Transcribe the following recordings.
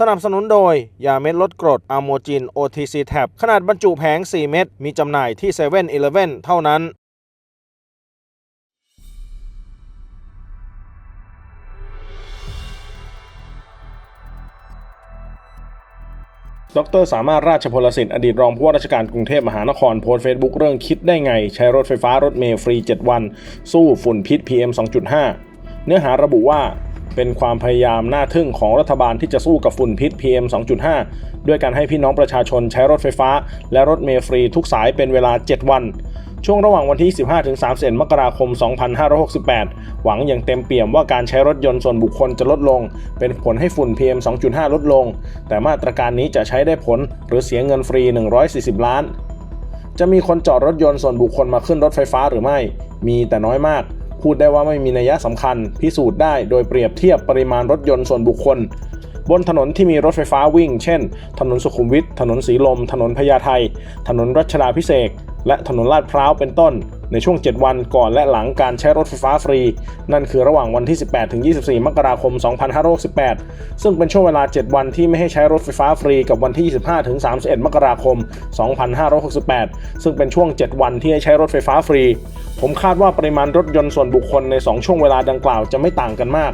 สนับสนุนโดย ยาเม็ดลดกรดอะโมจิน OTC Tab ขนาดบรรจุแผง 4 เม็ดมีจำหน่ายที่7 e เ e ่ e อเท่านั้นดรสามารถราชพลสิทธิ์อดีตรองผู้ว่าราชการกรุงเทพมหานครโพสต์เฟซบุ๊กเรื่องคิดได้ไง ใช้รถไฟฟ้ารถเมล์ฟรี 7 วัน สู้ฝุ่นพิษ PM 2.5 เนื้อหาระบุว่า เป็นความพยายามน่าทึ่งของรัฐบาลที่จะสู้กับฝุ่นพิษ PM 2.5 ด้วยการให้พี่น้องประชาชนใช้รถไฟฟ้า และรถเมล์ฟรีทุกสายเป็นเวลา 7 วันช่วงระหว่างวันที่ 15-31 มกราคม 2568 หวังอย่างเต็มเปี่ยมว่าการใช้รถยนต์ส่วนบุคคลจะลดลง เป็นผลให้ฝุ่น PM 2.5 ลดลง แต่มาตรการนี้จะใช้ได้ผลหรือเสียเงินฟรี 140 ล้าน จะมีคนจอดรถยนต์ส่วนบุคคลมาขึ้นรถไฟฟ้าหรือไม่ มีแต่น้อยมาก พูดได้ว่าไม่มีนัยสำคัญ พิสูจน์ได้โดยเปรียบเทียบปริมาณรถยนต์ส่วนบุคคล บนถนนที่มีรถไฟฟ้าวิ่ง เช่น ถนนสุขุมวิทถนนสีลม ถนนพญาไทถนนรัชดาพิเศษและถนนลาดพร้าวเป็นต้น ในช่วง 7 วันก่อนและหลังการใช้รถไฟฟ้าฟรี นั่นคือระหว่างวันที่ 18 ถึง 24 มกราคม 2568 ซึ่งเป็นช่วงเวลา 7 วันที่ไม่ให้ใช้รถไฟฟ้าฟรีกับวันที่ 25 ถึง 31 มกราคม 2568 ซึ่งเป็นช่วง 7 วันที่ให้ใช้รถไฟฟ้าฟรี ผมคาดว่าปริมาณรถยนต์ส่วนบุคคลใน 2 ช่วงเวลาดังกล่าวจะไม่ต่างกันมาก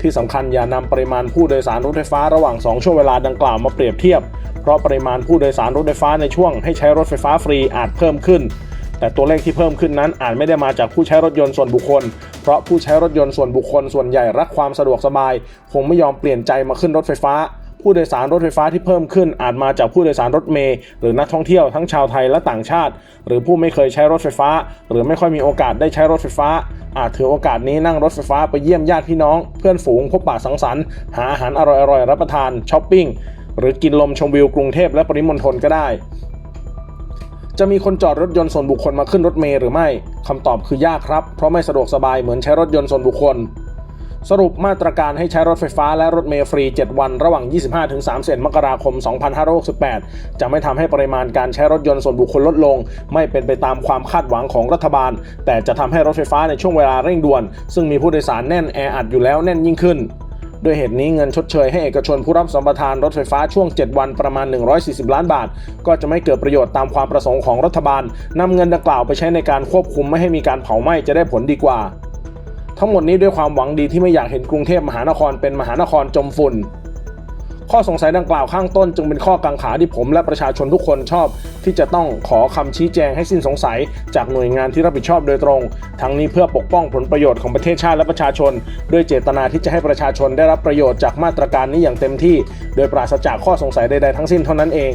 ที่สำคัญอย่านำปริมาณผู้โดยสารรถไฟฟ้าระหว่าง 2 ช่วงเวลาดังกล่าวมาเปรียบเทียบ เพราะปริมาณผู้โดยสารรถไฟฟ้าในช่วงให้ใช้รถไฟฟ้าฟรีอาจเพิ่มขึ้น แต่ตัวเลขที่เพิ่มขึ้นนั้นอาจไม่ได้มาจากผู้ใช้รถยนต์ส่วนบุคคล เพราะผู้ใช้รถยนต์ส่วนบุคคลส่วนใหญ่รักความสะดวกสบาย คงไม่ยอมเปลี่ยนใจมาขึ้นรถไฟฟ้า ผู้โดยสารรถไฟฟ้าที่เพิ่มขึ้น อาจมาจากผู้โดยสารรถเมล์หรือนักท่องเที่ยวทั้งชาวไทยและต่างชาติ หรือผู้ไม่เคยใช้รถไฟฟ้า หรือไม่ค่อยมีโอกาสได้ใช้รถไฟฟ้า อาจถือโอกาสนี้นั่งรถไฟฟ้าไปเยี่ยมญาติพี่น้อง เพื่อนฝูงพบปะสังสรรค์หาอาหารอร่อยๆรับประทานช้อปปิ้งหรือกินลมชมวิวกรุงเทพและปริมณฑลก็ได้ จะมีคนจอดรถยนต์ส่วนบุคคลมาขึ้นรถเมล์หรือไม่คำตอบคือยากครับ เพราะไม่สะดวกสบายเหมือนใช้รถยนต์ส่วนบุคคล สรุปมาตรการให้ใช้รถไฟฟ้าและรถเมล์ฟรี 7 วัน ระหว่าง 25-31มกราคม 2568 จะไม่ทำให้ปริมาณการใช้รถยนต์ส่วนบุคคลลดลง ไม่เป็นไปตามความคาดหวังของรัฐบาล แต่จะทำให้รถไฟฟ้าในช่วงเวลาเร่งด่วน ซึ่งมีผู้โดยสารแน่นแออัดอยู่แล้วแน่นยิ่งขึ้น ด้วยเหตุนี้เงินชดเชยให้เอกชนผู้รับสัมปทานรถไฟฟ้าช่วง 7 วันประมาณ 140 ล้านบาท ก็จะไม่เกิดประโยชน์ตามความประสงค์ของรัฐบาลนำเงินดังกล่าวไปใช้ในการควบคุมไม่ให้มีการเผาไหม้จะได้ผลดีกว่า ทั้งหมดนี้ด้วยความหวังดีที่ไม่อยากเห็นกรุงเทพมหานครเป็นมหานครจมฝุ่น ข้อสงสัยดังกล่าวข้างต้นจึงเป็นข้อกังขาที่ผมและประชาชนทุกคนชอบ ที่จะต้องขอคำชี้แจงให้สิ้นสงสัย จากหน่วยงานที่รับผิดชอบโดยตรง ทั้งนี้เพื่อปกป้องผลประโยชน์ของประเทศชาติและประชาชน ด้วยเจตนาที่จะให้ประชาชนได้รับประโยชน์จากมาตรการนี้อย่างเต็มที่ โดยปราศจากข้อสงสัยใดๆทั้งสิ้นเท่านั้นเอง